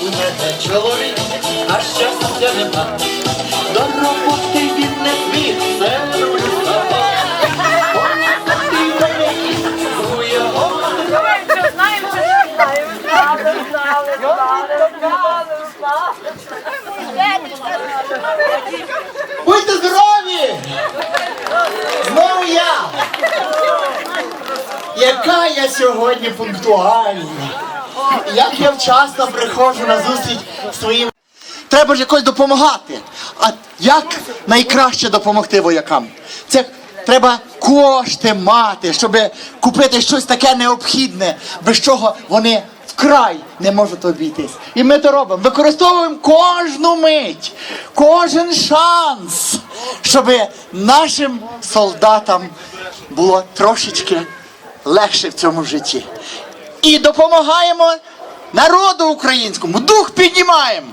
У мене чоловік, а щастя нема. До роботи він не зміг, знали. Будьте здорові! Знову я! Яка я сьогодні пунктуальна! Як я вчасно приходжу на зустріч своїм. Треба ж якось допомагати. А як найкраще допомогти воякам? Це треба кошти мати, щоб купити щось таке необхідне, без чого вони вкрай не можуть обійтись. І ми то робимо. Використовуємо кожну мить, кожен шанс, щоб нашим солдатам було трошечки легше в цьому житті. І допомагаємо народу українському, дух піднімаємо,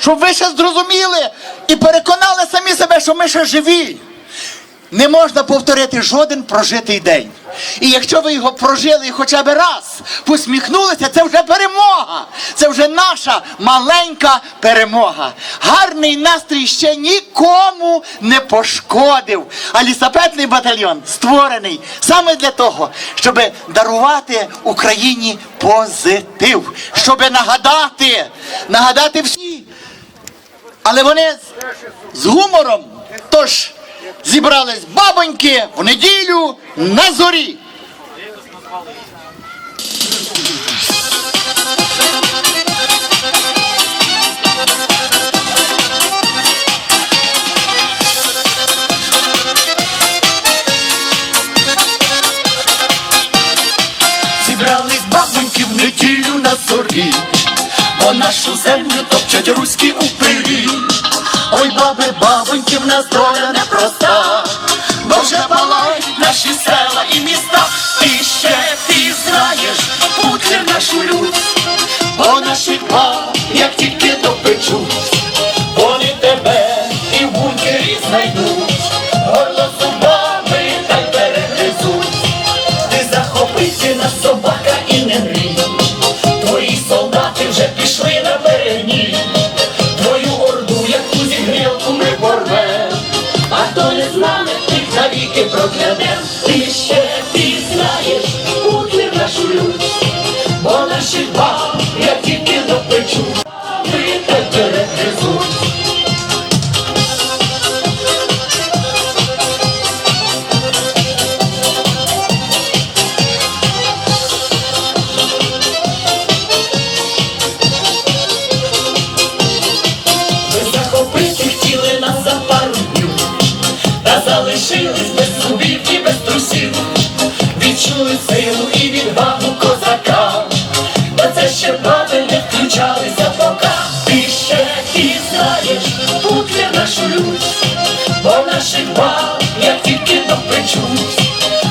щоб ви ще зрозуміли і переконали самі себе, що ми ще живі. Не можна повторити жоден прожитий день. І якщо ви його прожили хоча б раз, посміхнулися, це вже перемога. Це вже наша маленька перемога. Гарний настрій ще нікому не пошкодив. А лісапетний батальйон створений саме для того, щоб дарувати Україні позитив, щоб нагадати, нагадати всі. Але вони з- гумором. Тож зібрались бабоньки в неділю на зорі. Зібрались бабоньки в неділю на зорі, бо нашу землю топчуть руські упирі. Ой, баби, нас доля непроста, бо вже наші села і міста. Ти ще ти знаєш, путлер нашу лють, бо наші па, як тільки допечуть, вони тебе і в бункері знайдуть, Ти ще баб, як тільки допечуть,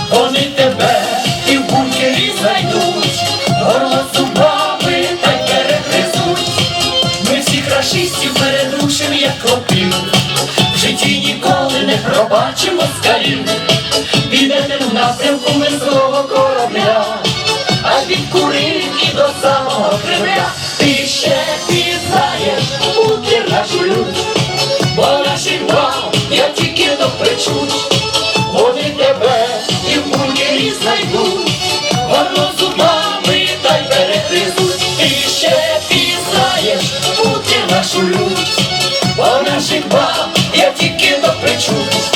вони тебе і в бункері знайдуть, горло зубами та й перегризуть. Ми всіх рашистів передушим, як клопів. В житті ніколи не пробачимо скалів. Підете в напрямку мирського корабля, аж від Курилів і до самого Кремля. почуть, вони тебе і в бункері знайдуть, зубами та й перегризуть, ти ще пізнаєш, бути нашу лють, по наших баб я тільки допричусь,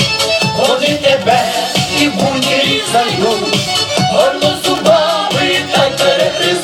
вони тебе і в бункері знайдуть, гарно зубами та й перегризуть.